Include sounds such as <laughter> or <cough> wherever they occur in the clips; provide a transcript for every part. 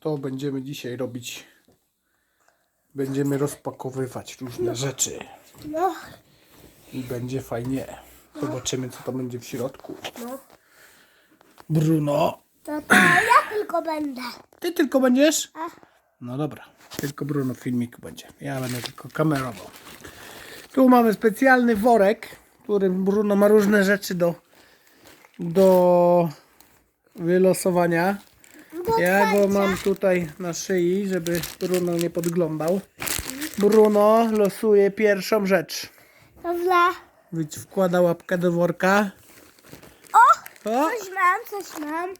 to będziemy dzisiaj robić. Będziemy rozpakowywać różne rzeczy. No, I będzie fajnie. Zobaczymy, co tam będzie w środku. no. Bruno, To, to ja tylko będę. ty tylko będziesz? A, No dobra, tylko Bruno w filmiku będzie. Ja będę tylko kamerował. Tu mamy specjalny worek, w którym Bruno ma różne rzeczy do, do wylosowania. Do Ja go mam tutaj na szyi, żeby Bruno nie podglądał. Bruno losuje pierwszą rzecz. Dobra. Więc wkłada łapkę do worka. O! O, Coś mam, coś mam.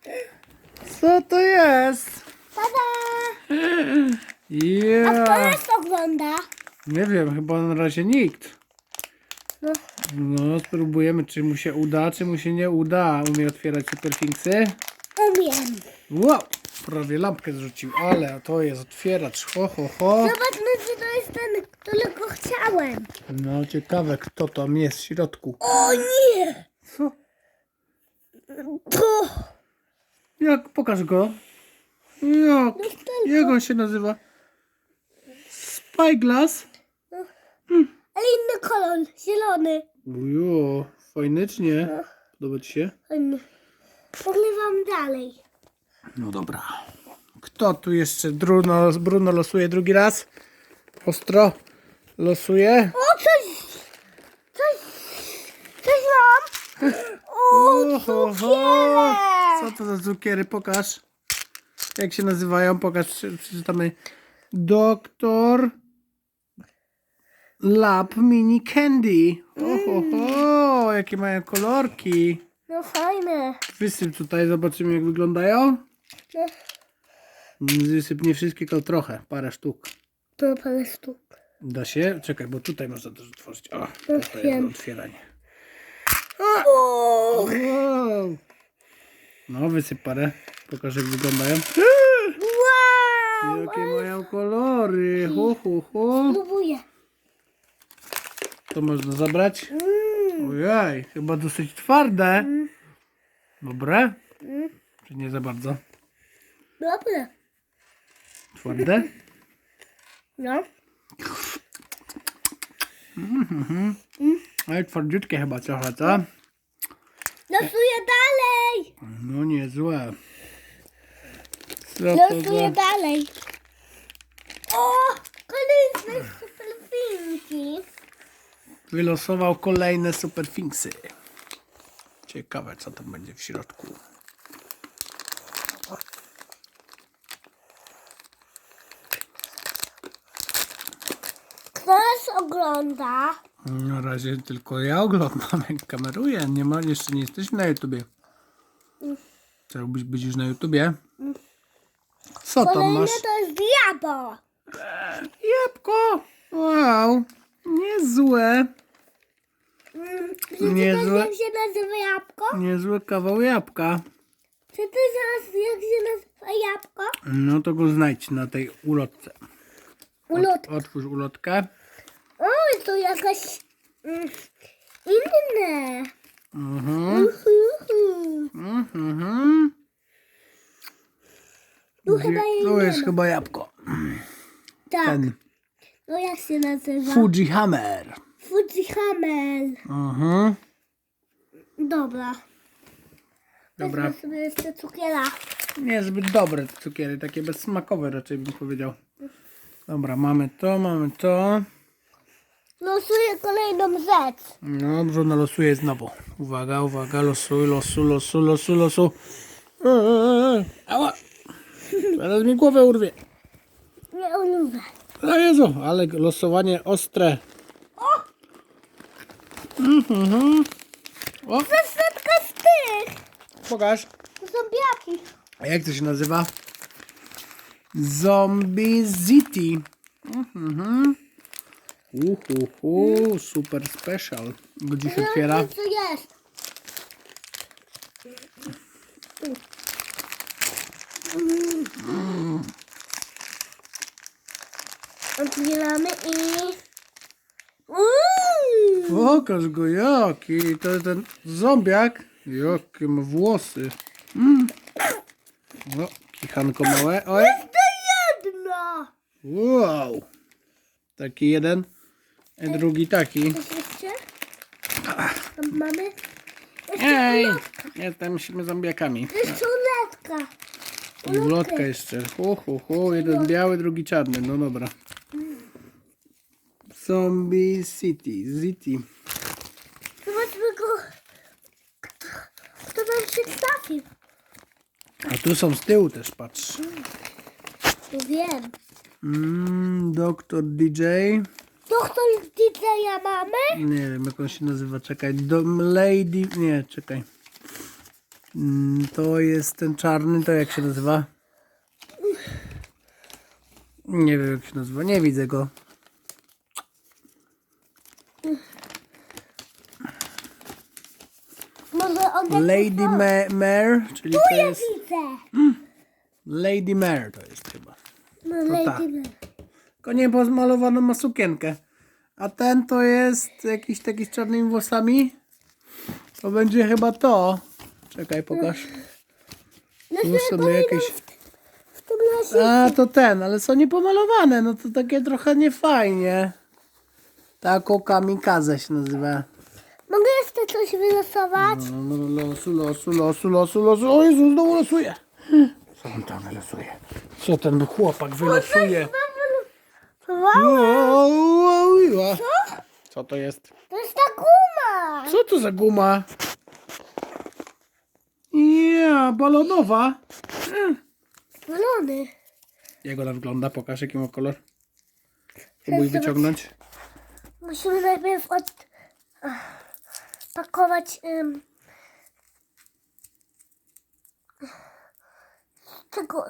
co to jest? Tada! Ja. Kto nas ogląda? Nie wiem, chyba na razie nikt. No, No, spróbujemy, czy mu się uda, czy mu się nie uda. Umie otwierać superfinksy. umiem. Wow, prawie lampkę zrzucił, ale to jest otwieracz. Ho, ho, ho. Zobaczmy, czy to jest ten, którego chciałem. No, ciekawe, kto tam jest w środku. O nie! Co? To! Jak? Pokaż go. Jak? Jak on się nazywa? Spyglass? Ale inny kolor, zielony. Ujo, fajnycznie. Podoba ci się? Poglewam dalej. No dobra. Kto tu jeszcze? Bruno, Bruno losuje drugi raz. Ostro losuje. O, coś! Coś! Coś mam! O, Oho, cukierek! Co to za cukiery? Pokaż. Jak się nazywają? Pokaż, prze- przeczytamy. Doktor Lab Mini Candy. Oho, jakie mają kolorki. No fajne. Wysyp tutaj, zobaczymy jak wyglądają. No, Wysyp nie wszystkie, tylko trochę, parę sztuk. to parę sztuk. Da się? Czekaj, bo tutaj można też otworzyć. O, tutaj jest otwierania. O! Wow. No, wysyp parę. Pokaż jak wyglądają. Wow! Jakie mają kolory. Ho, ho, ho. Próbuję. To można zabrać. Mm. Ojej, chyba dosyć twarde. Dobre? Czy nie za bardzo? Dobre. Twarde? No. Ale twardziutkie chyba trochę, co? Losuję dalej. No niezłe. Co Losuję za... dalej. O! Kolejne superfinki. Wylosował kolejne superfinksy. Ciekawe co tam będzie w środku. Kto nas ogląda? Na razie tylko ja oglądam <laughs> jak kameruję. Nie ma, jeszcze nie jesteśmy na YouTubie. Chciałbyś być już na YouTubie? Co tam Kolejne masz? to jest diabo. Jabłko! Wow! Niezłe. Mm, Czy Niezłe. ty wiesz, jak się nazywa jabłko? Niezły kawał jabłka. Czy ty wiesz, jak się nazywa jabłko? No to go znajdź na tej ulotce. Ulot. Otwórz ulotkę. O, to jakaś mm, inne. Mhm. Uhu. Mhm. Tu chyba jej To nie jest ma. chyba jabłko. Tak. Ten No jak się nazywa? Fuji Hammer. Fuji Hamel. Mhm. Dobra. Dobra. Weźmy sobie jeszcze cukiera. Niezbyt dobre te cukiery, takie bezsmakowe raczej bym powiedział. Dobra, mamy to, mamy to. Losuję kolejną rzecz. No, Bruno losuje znowu. Uwaga, uwaga, losuj, losu, losu, losu, losu. Eee, ała! Zaraz mi głowę urwie. Nie lubię. O Jezu, ale losowanie ostre. Mhm. O, Zasetka z tych. pokaż. To są biaki. A jak to się nazywa? Zombie City. Mhm. Uhuhu, super special. Gdzie się otwiera? Co jest? Otwieramy i... Mm. Pokaż go jaki. To jest ten zombiak. Jakie ma włosy. Mm. O, jaki zapichanko małe. Oj, To jedno. wow. Taki jeden, drugi taki. Coś jeszcze? Tam mamy? Jeszcze Ej, ulotka. jesteśmy zombiakami. Jeszcze ulotka. Ulotka jeszcze. Hu, hu, hu. Jeden biały, drugi czarny. No dobra. Zombie City. City. Zobaczmy go. Kto, kto nam się trafił? A tu są z tyłu też, patrz. Nie wiem. Mm, Doktor DJ. Doktor DJ-a mamy? Nie wiem, jak on się nazywa. Czekaj. Dom Lady. Nie, czekaj. Mm, to jest ten czarny. To jak się nazywa? Nie wiem, jak się nazywa. Nie widzę go. Może Lady. Ma- Mare, czyli Tu to ja jest. widzę. Lady Mare to jest chyba. No, tak. Lady Mary. Tylko nie pozmalowaną ma sukienkę. A ten to jest jakiś taki z czarnymi włosami. To będzie chyba to. Czekaj, pokaż. No Tu sobie jakieś. W tym. A, to ten, ale są niepomalowane. No to takie trochę niefajnie. Tako kamikaze się nazywa. Mogę jeszcze coś wylosować? No, no, losu, losu, losu, losu, losu. O Jezu, znowu losuje. Co on tam wylosuje? Co ten chłopak wylosuje? Wow. Co to jest? To jest ta guma. Co to za guma? Ja, balonowa. Balony. Jak ona wygląda? Pokaż jaki ma kolor. Próbuj wyciągnąć. Musimy najpierw od... ach, pakować... Um, tego...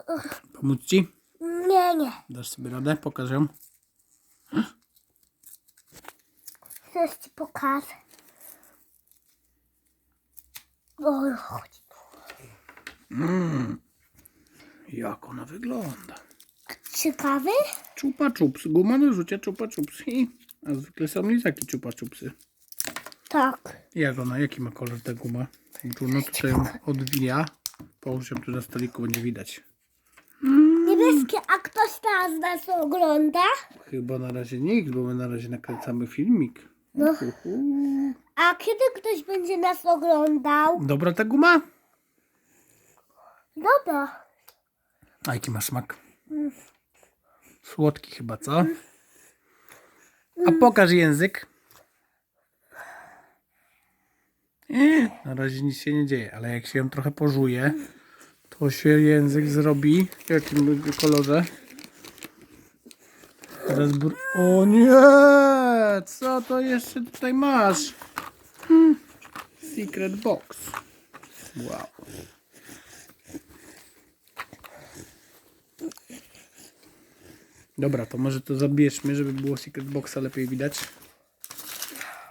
Pomóc ci? nie, nie. Dasz sobie radę? Pokaż Teraz ci pokażę. O, chodź. Jak ona wygląda? Ciekawy? Czupa czups. Guma do rzucia czupa czups. I, a zwykle są lizaki czupa czupsy. Tak. Jak ona? Jaki ma kolor ta guma? Bruno tutaj ją odwija. Połóż ją tu na stoliku, będzie widać. A ktoś teraz nas ogląda? Chyba na razie nikt, bo my na razie nakręcamy filmik. No. Uhu. A kiedy ktoś będzie nas oglądał? Dobra ta guma? Dobra. A jaki ma smak? Słodki chyba, co? A pokaż język. Na razie nic się nie dzieje, ale jak się ją trochę pożuje, to się język zrobi. W jakim kolorze? Teraz br... O nie! Co to jeszcze tutaj masz? Hmm. Secret box. Wow. Dobra, to może to zabierzmy, żeby było Secret Boxa lepiej widać.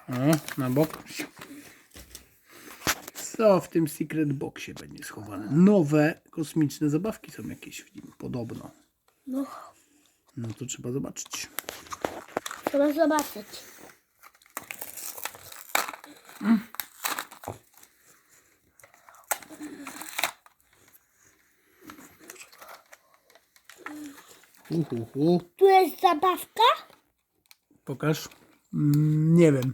O, na bok. Co w tym Secret Boxie będzie schowane? Nowe kosmiczne zabawki są jakieś w nim, podobno. No, No to trzeba zobaczyć. trzeba zobaczyć. Uhuhu. Tu jest zabawka? Pokaż. Mm, nie wiem.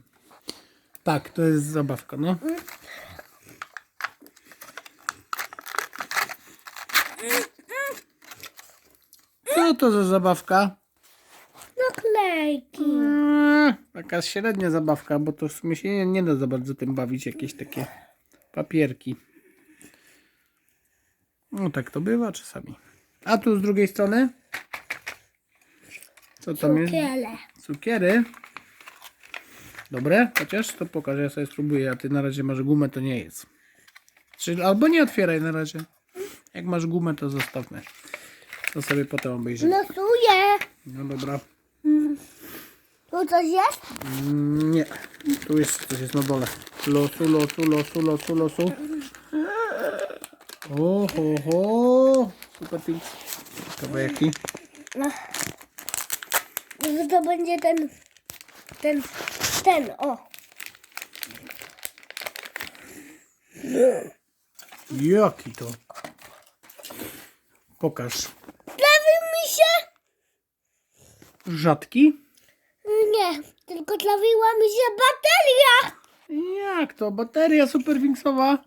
Tak, to jest zabawka, no. Co to za zabawka? Naklejki. Eee, Taka średnia zabawka, bo to w sumie się nie, nie da za bardzo tym bawić. Jakieś takie papierki. No tak to bywa czasami. A tu z drugiej strony? Co tam jest? Cukiele. Cukiery. Dobre? Chociaż to pokażę, ja sobie spróbuję. A ty na razie masz gumę, to nie jest. Czy, albo nie otwieraj na razie. Jak masz gumę, to zostawmy. To sobie potem obejrzymy. Losuję. No dobra. Tu coś jest? Mm, Nie. Tu jest coś jest na dole. Losu, losu, losu, losu, losu. O, ho, ho. Super things. Kawałeki. No. Może to będzie ten, ten, ten, o. Jaki to? Pokaż. Trafił mi się? Rzadki? Nie, tylko trafiła mi się bateria. Jak to? Bateria superwingsowa?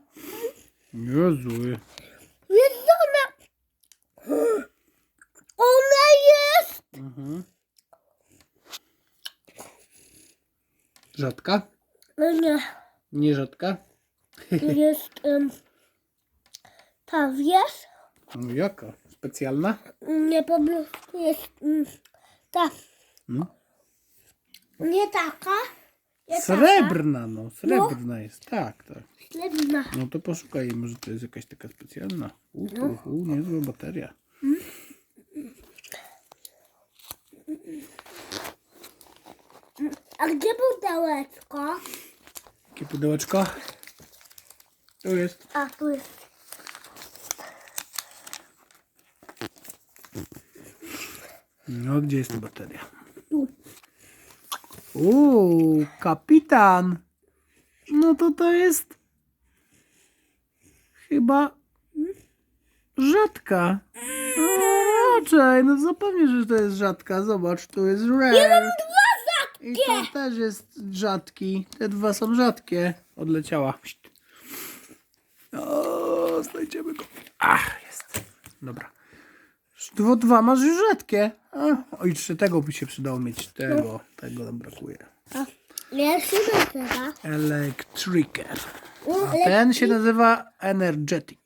Niezły. Jest ona. Ona jest. Mhm. Rzadka? No nie, Nie rzadka? to jest um, ta wiesz? No, jaka? Specjalna? Nie, po prostu jest um, ta. No. Nie taka. Nie Srebrna, no. Srebrna jest. Tak, tak. Taka. Srebrna. No to poszukaj, może to jest jakaś taka specjalna. Uhu, uhu, niezła bateria. A gdzie pudełeczko? Jakie pudełeczko? Tu jest. A tu jest. No, gdzie jest ta bateria? Tu. Uuu, kapitan. No to to jest chyba rzadka. No, raczej, no zapewne, że to jest rzadka. Zobacz, tu jest rare. I to też jest rzadki. Te dwa są rzadkie. Odleciała. O, znajdziemy go. Ach, jest. Dobra. Dwa, dwa masz już rzadkie. A, o, jeszcze tego by się przydało mieć. Tego, tego nam brakuje. A, jeszcze nazywa. Electricer. No, A ten się nazywa Energetic.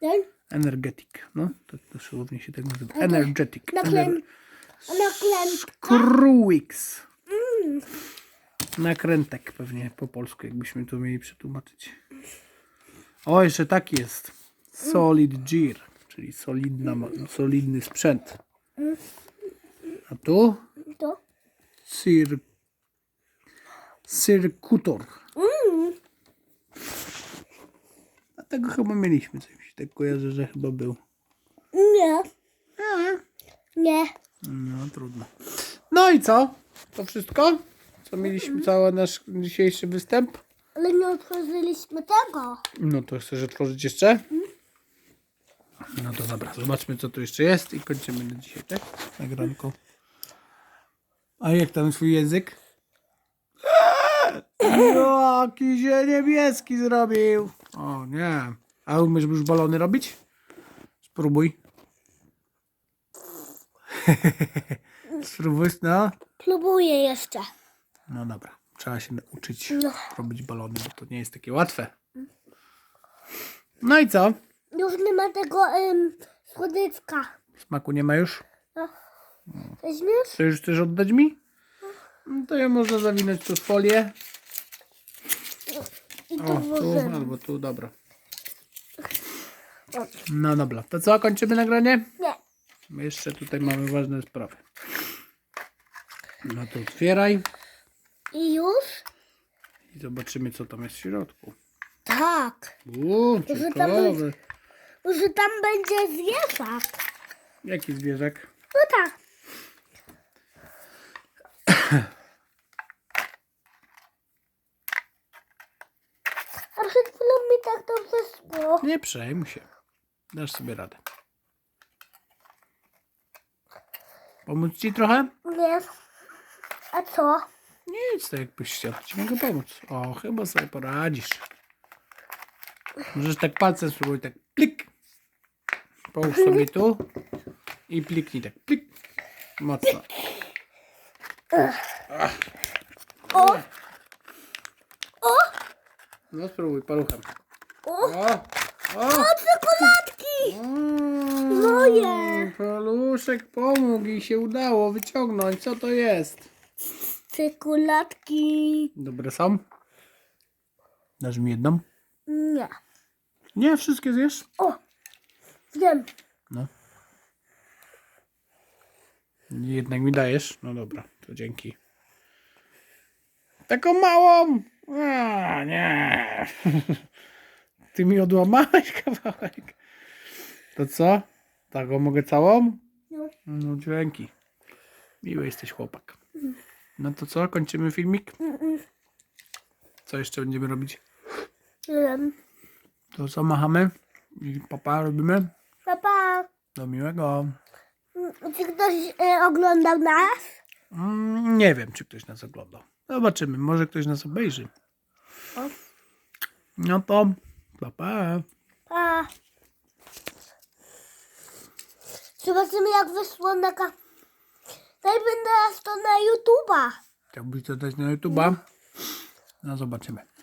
ten Energetic. No, to dosłownie się tak nazywa. Energetic. naklętka. Cruix. Nakrętek pewnie po polsku, jakbyśmy to mieli przetłumaczyć. O, jeszcze taki jest. Solid Gear, czyli solidna, solidny sprzęt. A tu To. cir... Circutor. A tego chyba mieliśmy, coś tak kojarzy, że chyba był. Nie, A, nie. No trudno. No i co? To wszystko? Co mieliśmy, cały nasz dzisiejszy występ? Ale nie otworzyliśmy tego. No to chcesz otworzyć jeszcze? No to dobra, zobaczmy co tu jeszcze jest i kończymy na dzisiaj, tak? Nagranko. A jak tam twój język? <clears throat> Jaki się niebieski zrobił. O nie. A umiesz już balony robić? Spróbuj. <laughs> Spróbuj, no. Próbuję jeszcze. No dobra, trzeba się nauczyć No. robić balony, bo to nie jest takie łatwe. No i co? Już nie ma tego um, słodyczka. Smaku nie ma już? No. Weźmiesz? To już chcesz oddać mi? No to ja można zawinąć tu w folię. I to O, tu włożymy. albo tu, dobra. No dobra, to co, kończymy nagranie? Nie. My jeszcze tutaj mamy ważne sprawy. No to otwieraj I już? i zobaczymy co tam jest w środku. Tak. Uuu, Może tam ciekawe. Może tam będzie zwierzak. Jaki zwierzak? No tak. <coughs> A przed chwilą mi tak dobrze szło. Nie przejmuj się. Dasz sobie radę. Pomóc ci trochę? Nie. A co? Nic, to jakbyś chciał. Ci mogę pomóc. O, chyba sobie poradzisz. Możesz tak palcem spróbuj, tak plik. Połóż sobie tu i pliknij tak plik. Mocno. O! O! No spróbuj paluchem. O! O! O! Czekoladki! Mm, Moje! Paluszek pomógł i się udało wyciągnąć. Co to jest? Czekoladki. Dobre są? Dasz mi jedną? Nie. Nie, wszystkie zjesz? O! Wiem. No. Jednak mi dajesz? No dobra, to dzięki. Taką małą! A, nie. <laughs> Ty mi odłamałeś <laughs> kawałek. To co? Taką mogę całą? No. No dzięki. Miły jesteś chłopak. No to co? Kończymy filmik? Co jeszcze będziemy robić? Wiem. To co, machamy? I papa robimy? Pa, pa. Do miłego. Czy ktoś e, oglądał nas? Mm, nie wiem, czy ktoś nas oglądał. Zobaczymy, może ktoś nas obejrzy. O. No to, pa, pa. A. Zobaczymy jak wyszło na ka... Daj będę teraz to na YouTube'a. Chciałbyś to dać na YouTube'a? No zobaczymy.